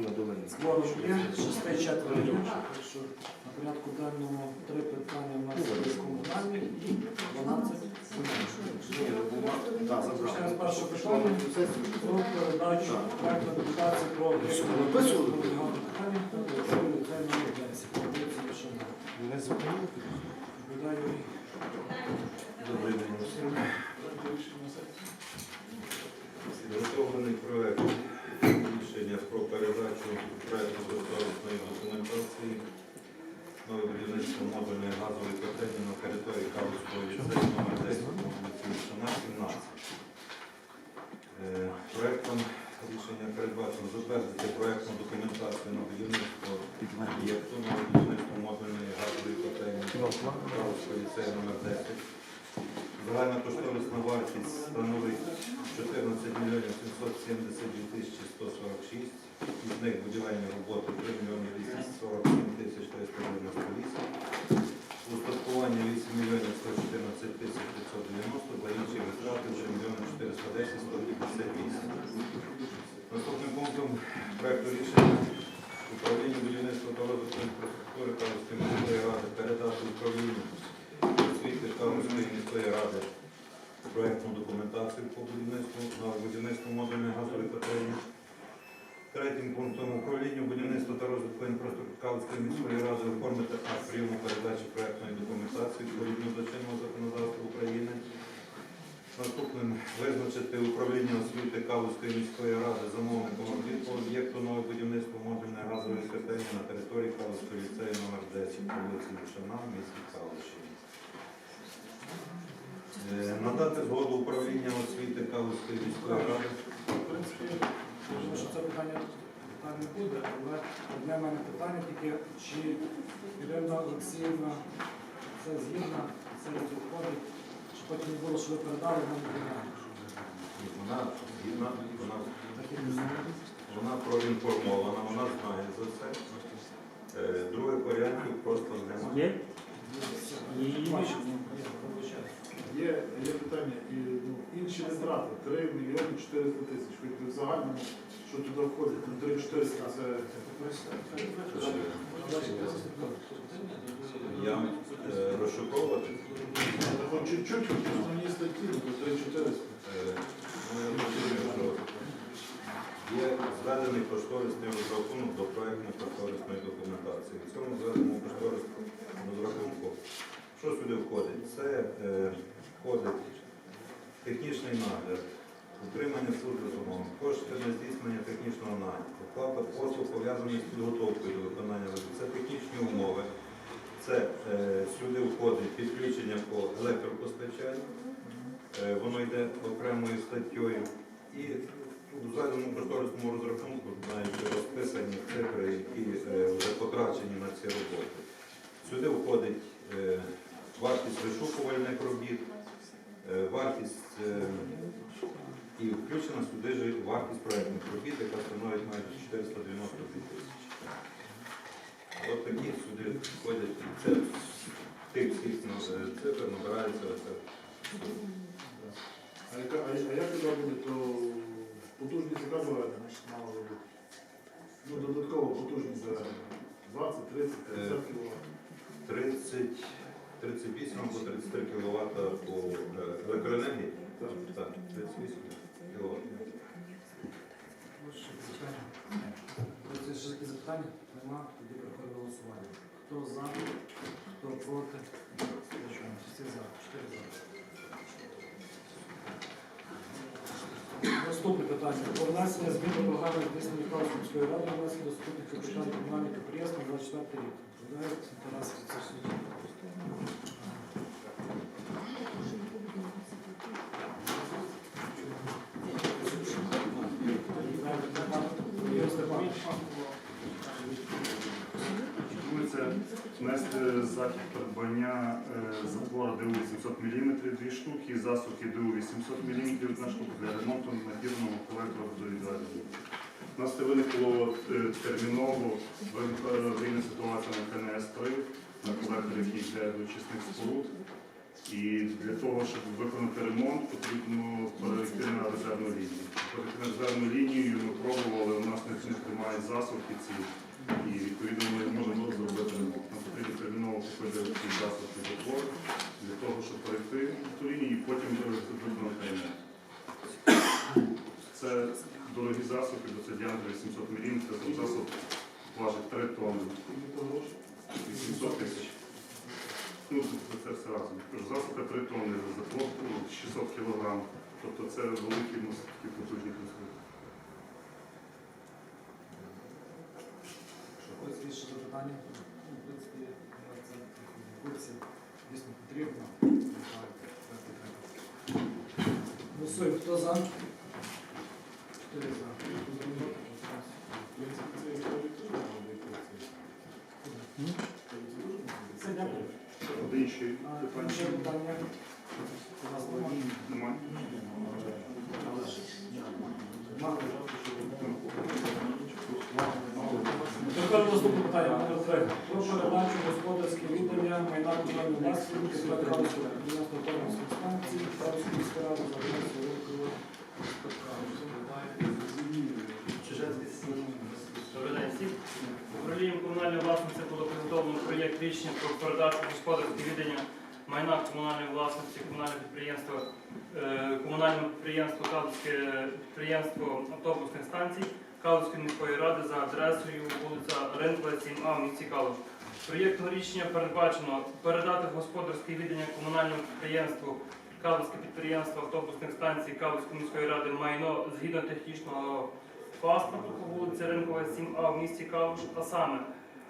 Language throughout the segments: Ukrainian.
на Долинську. Кворум є, шести четверо. На порядку денному три питання у нас є комунальні і 12 Так, раз перше питання про передачу проекту документації про виписували? питання та територію ліцею 10. Вулиця Вишина. Не зупинили? Добрий день. Підготовлений проект про передачу проекту кошторисної документації нове будівництво модульної газової котельні на території Калуського ліцею номер 10 по вулиці Вишина, 17. Е, Проектом рішення передбачено затвердити проектну документацію на будівництво об'єкту нове будівництво модульної газової котельні Калуського ліцею номер 10. Загальна кошторисна вартість становить 14 мільйонів 772 тисячі 146. Із них будівельні роботи 3 мільйони 247 тисяч 398. Устаткування 8 мільйонів 114 тисяч 590, та інші витрати 3 мільйони 410 158. Наступним пунктом проекту рішення управління будівництва та розвитку інфраструктури Калуської міської ради передати управлінню освіти Калуської міської ради проєктну документацію по будівництву на будівництво модульної газової котельні. Третім пунктом управління будівництва та розвитку інфраструктури міської ради оформити акт прийому передачі проєктної документації відповідно до чинного законодавства України. Наступним визначити управління освіти Калуської міської ради замовником по об'єкту нове будівництво модульної газової котельні на території Калуського ліцею номер 10 по вулиці Лишина в місті Калуші. Е, Надати згоду управління освіти Калуської міської ради. В принципі, думаю, що це питання питань не буде, але одне в мене питання тільки, чи Ірина Олексіївна це згідна, це відходить, чи потім не було, що ви передали, нам не. Вона згідна, вона, не вона проінформована, вона знає за це. Е, Других варіантів просто немає. Є? Її бачимо, я вибачаю. Є, є питання, і, ну, інші витрати 3 мільйони 400 тисяч. Хоч в загальному, що туди входить, ну 3 400 це Я е, розшуковувати. Чуть-чуть, основні статті, то 3 400. Е, ну, я розумію, що Є зведений кошторисний розрахунок до проєктної кошторисної документації. В цьому зведеному кошторисному розрахунку, що сюди входить? Це е, входить технічний нагляд, утримання служби замовлень, кошти на здійснення технічного нагляду, оплата послуг пов'язаних з підготовкою до виконання робіт. Це технічні умови. Це е, сюди входить підключення по електропостачанню. Е, Воно йде окремою статтєю. І у зведеному кошторисному розрахунку знаєте, розписані цифри, які е, вже потрачені на ці роботи. Сюди входить е, вартість вишукувальних робіт, вартість е, і включена сюди ж вартість проєктних робіт, яка становить майже 492 тисячі. От такі сюди входять, це з тих всіх е, цифр набирається. А, як туди буде, то потужність яка буде мала бути? Ну, додатково потужність заведена. 20, 30, 50 кВт. 30, 38 або 33 кВт е. Так. Так, 38 кВт. Ще запитання? Це ще такі запитання? Нема, тоді проходимо голосування. Хто за, хто проти? Всі за, чотири за. Наступне питання. Про внесення змін до програми здійснення Калської ради внесення доступних капіталів комунальних підприємств на 24 рік. Тарас Віцесович. Внести захід придбання е, затвора ДУ 800 мм, дві штуки, засухи ДУ 800 мм, одна штука для ремонту надірного колектора газовідведення. У нас це виникло е, терміново аварійна ситуація на КНС-3, на колекторі, який йде до очисних споруд. І для того, щоб виконати ремонт, потрібно перейти на резервну лінію. Перейти на резервну лінію ми пробували, у нас не тримають засувки ці, і відповідно ми не можемо зробити ремонт. Потрібно терміново купити ці засувки затвор для того, щоб перейти на ту лінію і потім виконати ремонт. Це дорогі засоби, бо це діаметр 800 мм, це засоб важить 3 тонни. 800 тисяч. Ну, це, все разом. Засоби 3 тонни, затвор ну, 600 кг. Тобто це великі такі потужні конструкції. Що ось більше запитання? Ну, В принципі, я це в курсі. Дійсно потрібно. Голосуємо. Хто за? Чотири за. В принципі, це історія теж має бути. Все, дякую. Один ще А, питання. Ще питання? У нас немає. Немає. Тепер наступне питання номер три. Про передачу господарське віддання майна комунальної власності склад Галузького підприємства Тернопільської станції Галузької міської ради за адресою Великого Добрий. Управлінням комунальної власності було підготовлено проєкт рішення про передачу господарське віддання майна комунальної власності комунального підприємства е, комунальному підприємству Калузьке підприємство автобусних станцій Калузької міської ради за адресою вулиця Ринкова, 7А в місті Калуш. Проєктом рішення передбачено передати господарське віддання комунальному підприємству Калузьке підприємство автобусних станцій Калузької міської ради майно згідно технічного паспорту по вулиці Ринкова, 7А в місті Калуш, а саме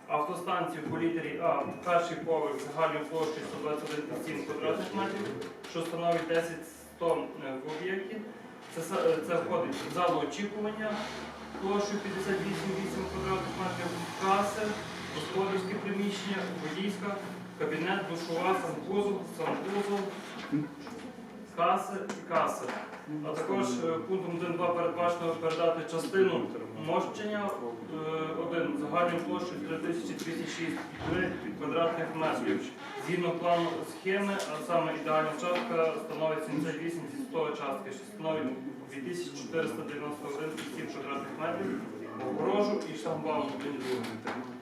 автостанцію по літері А, перший поверх загальною площею 121,7 квадратних метрів, що становить 10 тонн е, в об'єкті. Це, е, це входить в залу очікування площею 58,8 квадратних метрів, каси, господарське приміщення, водійська, кабінет, душова, санвузол, санвузол, каси і каси. А також е, пунктом 1.2 передбачено передати частину мощення е, один загальною площею 3206,3 квадратних метрів. Згідно плану схеми, а саме ідеальна частка становить 78 зі 100 частки, що становить 2491,7 квадратних метрів. Огорожу і шлагбаум організовано.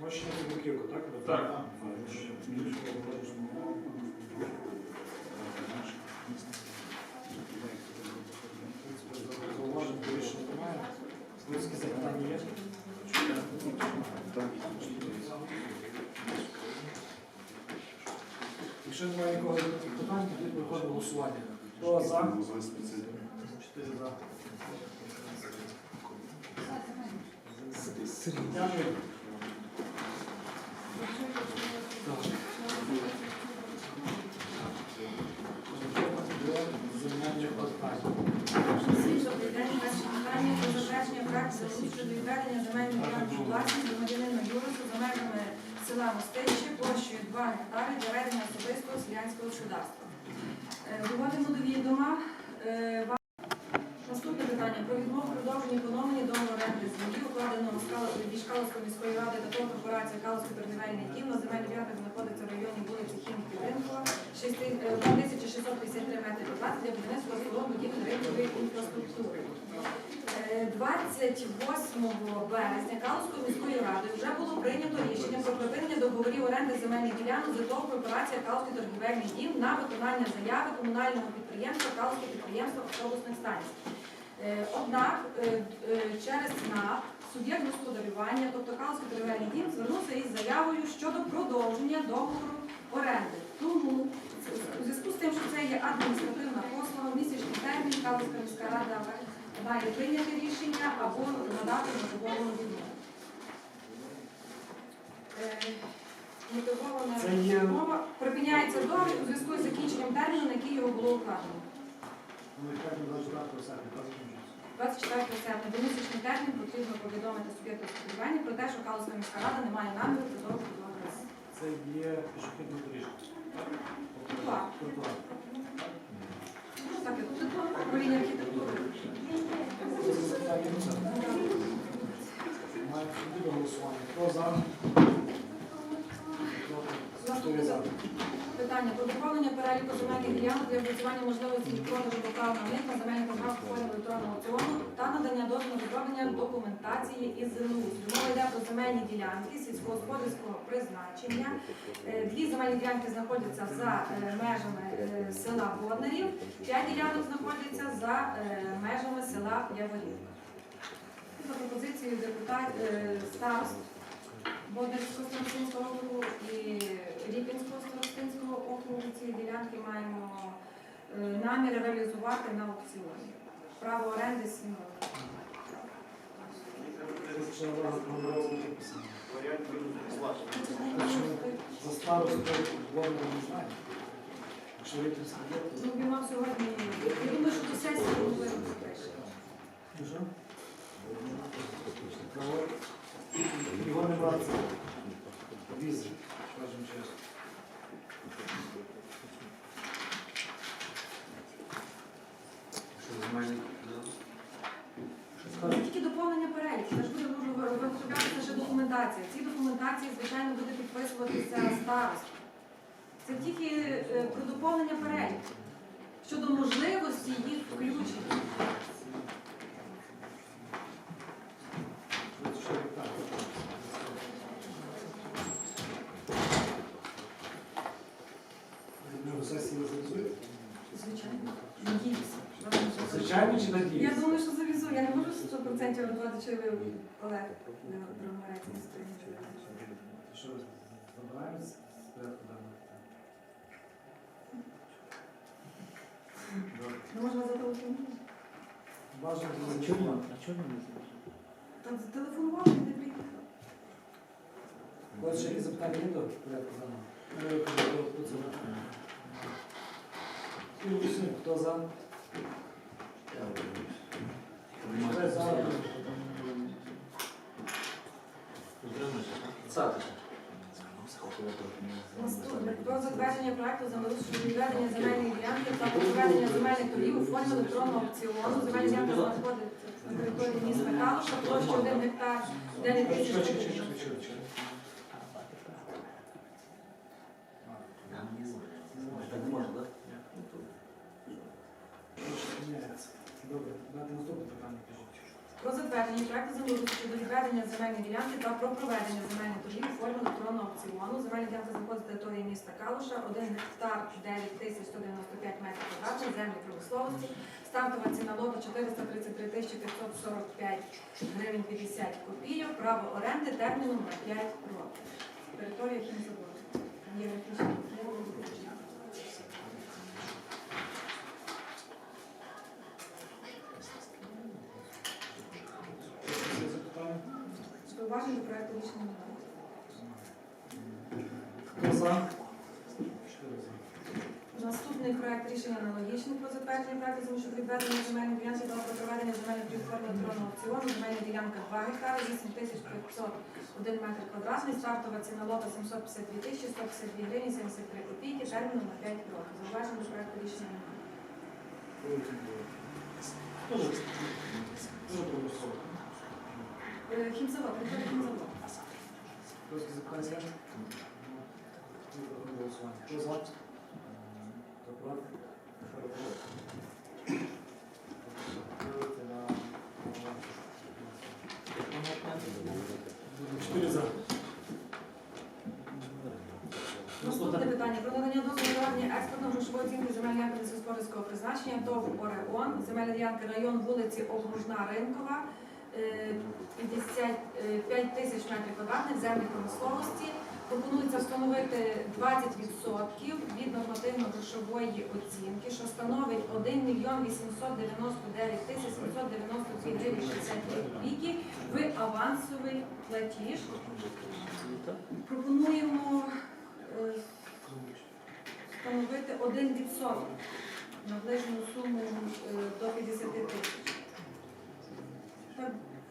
Мощні Зубуківка, так? Так. Зауважень більше немає. Будь-які запитання є? Якщо немає нікого питань, тоді приходимо до голосування. Хто за? Чотири за. Дякую. Земельних питань. Всім добрий день. Перше питання про затвердження проекту щодо відведення земельної ділянки власність громадянина Юрусу за межами села Мостище площею 2 гектари для ведення особистого селянського господарства. Доводимо до відома. е, Наступне питання про відмову продовження поновлення договору оренди землі, укладеного Кал- міської ради та корпорації Калуський торгівельний дім на земельний ділянка знаходиться в районі вулиці Хімки Ринкова, 2653 метри квадратних для будівництва житлового будівель ринкової інфраструктури. Е, 28 березня Калуською міською радою вже було прийнято рішення про припинення договорів оренди земельних ділянок ТОВ корпорація Калуський торгівельний дім на виконання заяви комунального підприємства Калуське підприємство автобусних станцій. Е, Однак е, е, через СНАП суб'єкт господарювання, тобто Калуський торгівельний дім, звернувся із заявою щодо продовження договору оренди. Тому у зв'язку з тим, що це є адміністративна послуга, в місячний термін Калуська міська рада має прийняти рішення або надати мотивовану відмову. Е, Мотивована відмова припиняється договір у зв'язку з закінченням терміну, на який його було укладено. 24 серпня двомісячний термін потрібно повідомити суб'єкту господарювання про те, що Калуська міська рада не має наміру продовжувати договори. Це є пішохідна доріжка. Тротуар. Тротуар. Ну, Так, як тут управління архітектури. Маємо буде голосування. Хто за? Хто за? Голосування. Хто за? переліку земельних ділянок для опрацювання можливості продажу на них на земельних торгах формі електронного аукціону та надання дозволу виконання документації із землеустрою. Мова йде про земельні ділянки сільськогосподарського призначення. Е, Дві земельні ділянки знаходяться за е, межами е, села Боднарів, п'ять ділянок знаходяться за межами села Яворівка. За пропозицією депутат старост Боднарського старостинського округу і Ріпінського старостинського округу ці ділянки маємо е, намір реалізувати на аукціоні. Право оренди 7 років. За не знаю. Якщо. Ну, він сьогодні, я думаю, що до сесії ми. Ну що? Його не брати. Візи, скажімо чесно. Це тільки доповнення переліку. Це ж буде може виготовлятися ще документація. Ці документації, звичайно, буде підписуватися старост. Це тільки е, про доповнення переліку щодо можливості їх включення. Звичайно. Надіюся. Звичайно чи Я думаю, що завізу. Я не можу 100% рахувати, чи ви Олег Дрогоморець не стоїть. Що ви забираємось з порядку денного? Добре. Ну, може, вас зателефонувати? Бажано А чому? А чому не Та зателефонували, не приїхали. Ось ще якісь запитання є до порядку денного? Е, до- до процедури. І усі, Хто за? Хто за? Наступне про затвердження проекту щодо відведення земельної ділянки та про проведення земельних торгів у формі електронного аукціону. Земельна ділянка знаходиться на території міста Калуша, площа 1 гектар 9 тисяч. Добре, дати наступне питання, кажіть. Про затвердження проекту землеустрою щодо відведення земельної ділянки та про проведення земельних торгів у формі електронного аукціону. Земельна ділянка знаходиться на території міста Калуша, 1 гектар 9 тисяч 195 метрів квадратних, землі промисловості. Стартова ціна лоту 433 тисячі 545 гривень 50 копійок. Право оренди терміном на 5 років. Територія хімзаводу. Є рішення. Є запитання? Зауваження до проекту рішення немає. Хто за? Чотири за. Наступний проект рішення аналогічний про затвердження землі щодо відведення земельної ділянки про проведення земельних торгів форми електронного аукціону. Земельна ділянка 2 гектари, 8501 метр квадратний, стартова ціна лота 752 тисячі 152 гривні 73 копійки, терміном на 5 років. Зауваження до проекту рішення немає. Хімзавод, приходить хімзавод. Хто за? Хто проти? Що ви проти? Чотири за. Наступне питання про надання дозволу на експортно-грошової оцінки земельної ділянки сільськогосподарського призначення ТОВ Ореон. Земельна ділянка район вулиці Окружна Ринкова, е, 55 тисяч метрів квадратних землі промисловості. Пропонується встановити 20% від нормативно-грошової оцінки, що становить 1 мільйон 899 тисяч 792 гривні 62 копійки в авансовий платіж. Пропонуємо е, встановити 1% наближену суму е, до 50 тисяч.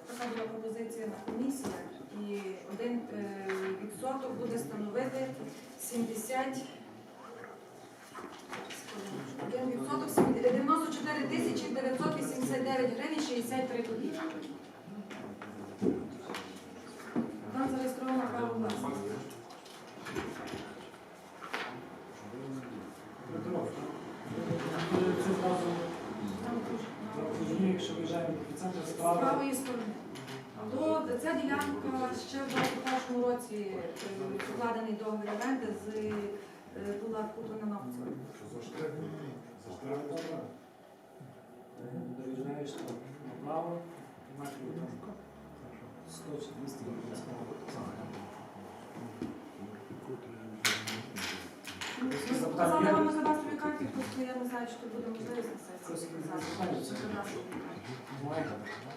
Така була пропозиція на комісіях, і один е, відсоток буде становити 70 один відсоток 94 тисячі 989 гривень 63 копійки. Там зареєстровано право власності. Петро. з правої сторони. То ця ділянка ще в 21 році е, укладений договір оренди з е, була вкуплена на аукціоні. За штрих. За штрих. Там направо, метрів там 100 чи 200 Ну, Ми показали вам на кадастровій карті, просто я не знаю, чи буде можливість на сесії. Кадастрові. Немає?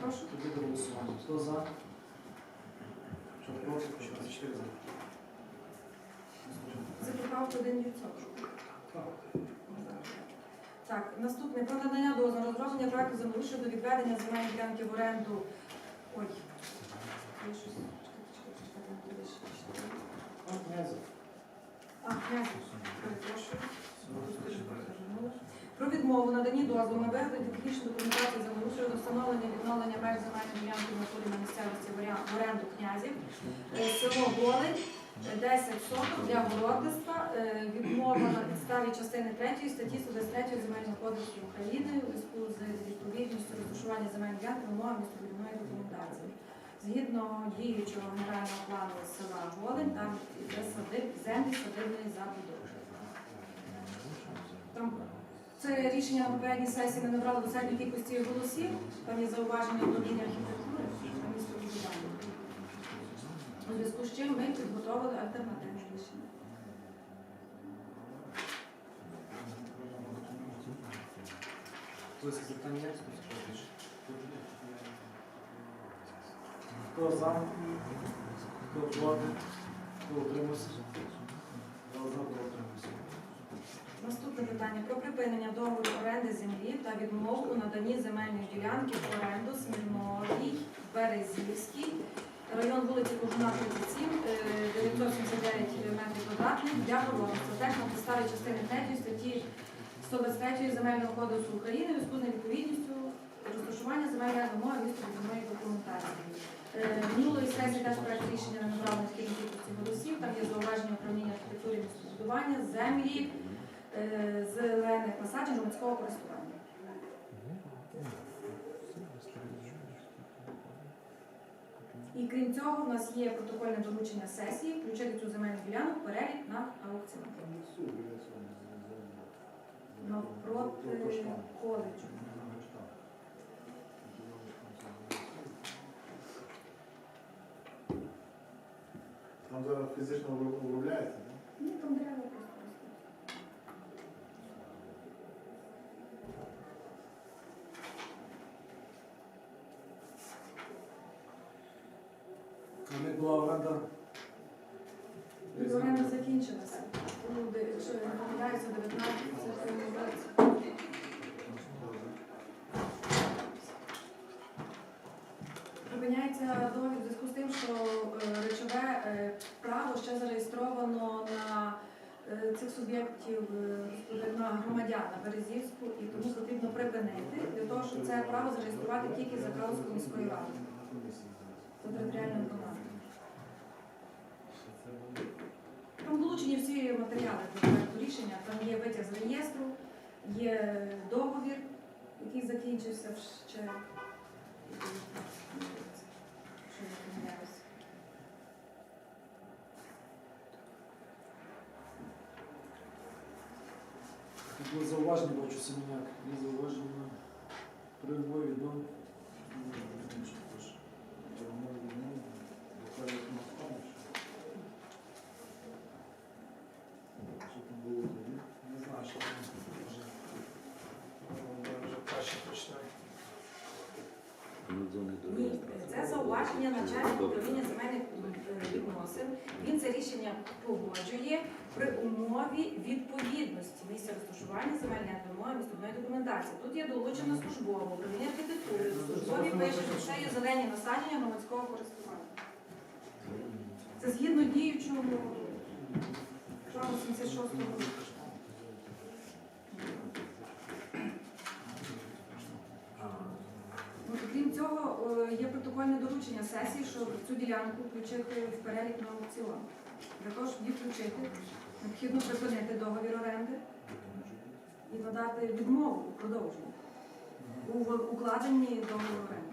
Прошу. Тоді до голосування. Хто за? Що проти? Що за за? Це поправка 1 Так, наступне про надання дозволу розроблення проекту землі щодо відведення земельної ділянки в оренду. Ой, я щось. чекайте, чекайте, чекайте, не туди ще читаю. А, князь, перепрошую. Перевернула. Про відмову надані дозволу на виготовлення технічної документації землі щодо встановлення і відновлення меж земельної ділянки в натурі на місцевості в оря- в оренду князів. Е, Село Голень, 10 соток для городництва. Е, Відмова на підставі частини 3 статті 123 Земельного кодексу України у зв'язку з відповідністю розташування земельної ділянки вимогам містобудівної документації. Згідно діючого генерального плану села Голень, там іде садиб, землі садибної забудови. Там це рішення на попередній сесії не набрало достатньої кількості голосів. Там є зауваження управління архітектури. У зв'язку з чим ми підготовили альтернативне рішення. Хтось запитання є? Хто за? Хто проти? Хто утримався? Два за, хто утримався. Наступне питання про припинення договору оренди землі та відмову у наданні земельної ділянки в оренду Смірновій, Березівській, вулиці Кожуна, 37, е, 979 метрів квадратних для городництва. Теж на підставі частини 3 статті 123 Земельного кодексу України у зв'язку з невідповідністю розташування земельної вимоги містобудівної документації. Е, Минулої сесії теж проект рішення не набрав необхідної кількості голосів. Там є зауваження управління архітектури містобудування, землі, е, зелених насаджень громадського користування. І крім цього, в нас є протокольне доручення сесії включити цю земельну ділянку перелік на аукціон. Навпроти коледжу. Там зараз фізично обробляється, так? Ну, там дерева просто ростуть. У них була оренда. І Оренда закінчилася. Ну, де- Якщо я не помиляюся, 19 це в цьому році. Припиняється договір в зв'язку з тим, що е, речове е, право ще зареєстровано на е, цих суб'єктів е, на громадян на Березівську, і тому потрібно щоб це право зареєструвати тільки за Калуською міською радою, за територіальним громадом. Там долучені всі матеріали до проекту рішення. Там є витяг з реєстру, є договір, який закінчився ще. Що. Тут було зауваження, бачу Семеняк. Є зауваження при умові до... Що там було тоді? Не знаю, що там може. Вже краще. Це зауваження начальника управління земельних е, відносин. Він це рішення погоджує при умові відповідності місця розташування земельної вимоги містобної документації. Тут є долучено службово управління архітектури. Службові пише, що це є зелені насадження громадського користування. Це згідно діючого плану 76 року. Ну, Крім цього, е, є протокольне доручення сесії, щоб цю ділянку включити в перелік на аукціон. Для того, щоб її включити, необхідно припинити договір оренди і надати відмову у продовженні у укладенні договору оренди.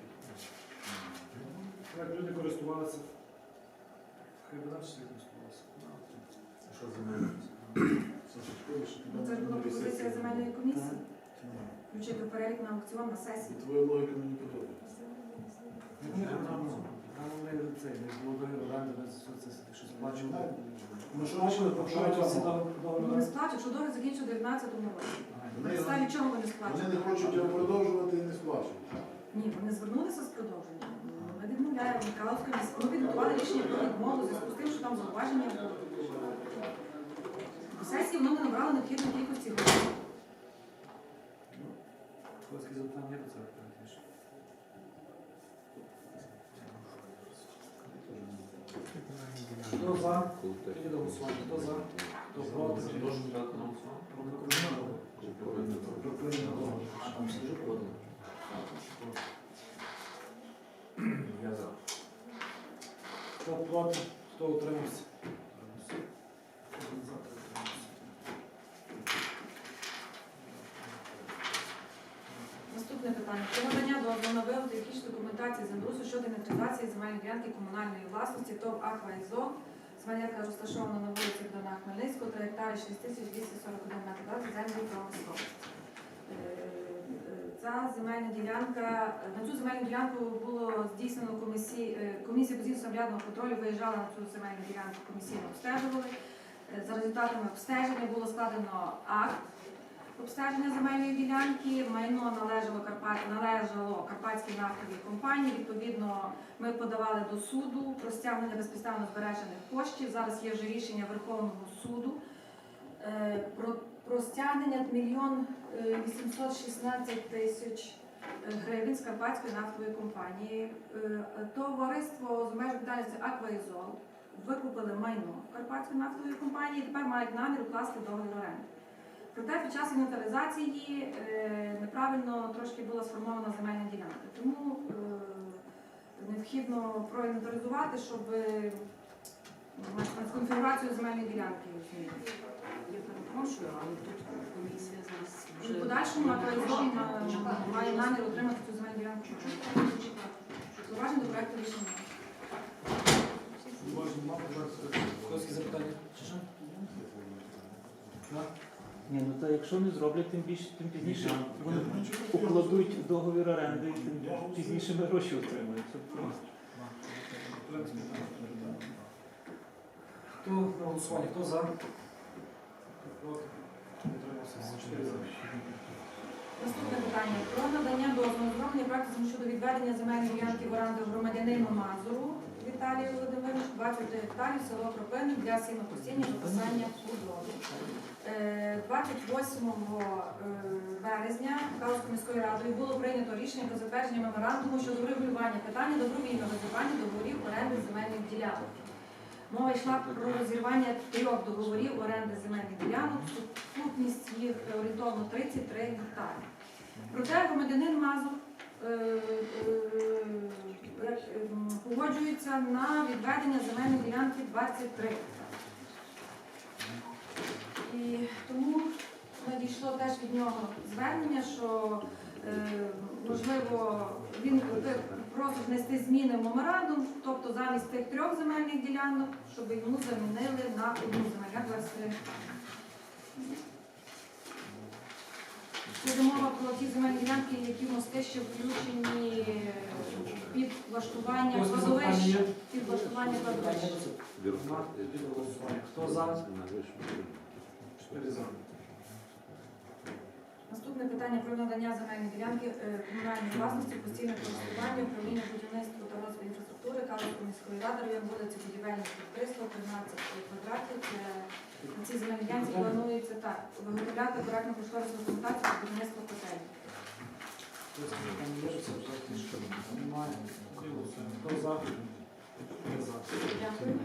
як люди користувалися. Хай би наші користувалися. Що Ну, Це ж була пропозиція земельної комісії. Включити перелік на аукціон на І сесії. твоя логіка мені подобається. Там не. Ну Ну, сплачують, що договір закінчив у 19-му році. На Вони, підставі чого вони вони не хочуть його продовжувати і не сплачують. Ні, вони звернулися з продовженням. Ми відмовляємо Михайловської міської. Ми підготували рішення про відмову в зв'язку з тим, що там зауваження було. До сесії воно не набрало необхідної кількості голосів. Хтось запитання є до цього теж. Хто за? Тоді до голосування. Хто за? Хто проти? Хто проти? Хто утримався? Один за, три утримався. Наступне питання. Про надання дозволу на виготовлення технічної документації землеустрою щодо інвентаризації земельної ділянки комунальної власності ТОВ «Аква Ізо». Земелька розташована на вулиці Богдана Хмельницького, 3 гектари 6241 метр землі промисловості. Е, е, земельна ділянка, на цю земельну ділянку було здійснено комісії, е, комісія позиційного самоврядного контролю виїжджала на цю земельну ділянку, комісійно обстежували. За результатами обстеження було складено акт обстеження земельної ділянки. Майно належало належало Карпатській нафтовій компанії. Відповідно, ми подавали до суду про стягнення безпідставно збережених коштів. Зараз є вже рішення Верховного суду е, про, про стягнення мільйон е, 816 тисяч е, гривень з Карпатської нафтової компанії. Е, Товариство з меж відповідальності Акваізол викупили майно Карпатської нафтової компанії. і Тепер мають намір укласти договір оренди. Проте під час інвентаризації е, неправильно трошки була сформована земельна ділянка. Тому е, необхідно проінвентаризувати, щоб е, конфігурацію земельної ділянки змінити. Я перепрошую, але тут комісія зараз В вже подальшому акваризм має намір отримати цю земельну ділянку. Зауважень до проекту рішення. Уважно, мав запитання? Чи що? Так? Ні, ну та якщо не зроблять, тим більше, тим пізніше вони укладуть договір оренди, і тим пізніше ми гроші отримаємо. Це просто. Хто на голосування? Хто за? Проти? Утримався. Чотири за. Наступне питання про надання дозволу зроблення практики щодо відведення земельної ділянки в оренду громадянину Мазуру Віталію Володимировичу 20 гектарів село Кропини для сінокосіння виписання худоби. Е, 28 е, березня Калуською міською радою було прийнято рішення про затвердження меморандуму щодо врегулювання питання добровільного розірвання договорів оренди земельних ділянок. Мова йшла про розірвання трьох договорів оренди земельних ділянок, сукупність їх орієнтовно 33 гектари. Проте громадянин Мазур е, е, ем, погоджується на відведення земельної ділянки 23. І тому надійшло теж від нього звернення, що е, можливо він е, просить внести зміни в меморандум, тобто замість тих трьох земельних ділянок, щоб йому замінили на одну земельну Це мова про ті земельні ділянки, які мости ще включені під влаштування Хтось є запитання кладовищ, під влаштування Питання кладовищ. є до цього? Нема? Тоді до голосування. Хто за? Чотири за. Наступне питання про надання земельної ділянки е, комунальної власності, постійне користування, управління будівництва та розвитку інфраструктури Калицької міської ради, район вулиці Будівельних підприємств, 13 квадратів. Ці цій ділянці планується так, виготовляти коректну кошторисну документацію для будівництва котельні. Немає. Дякую.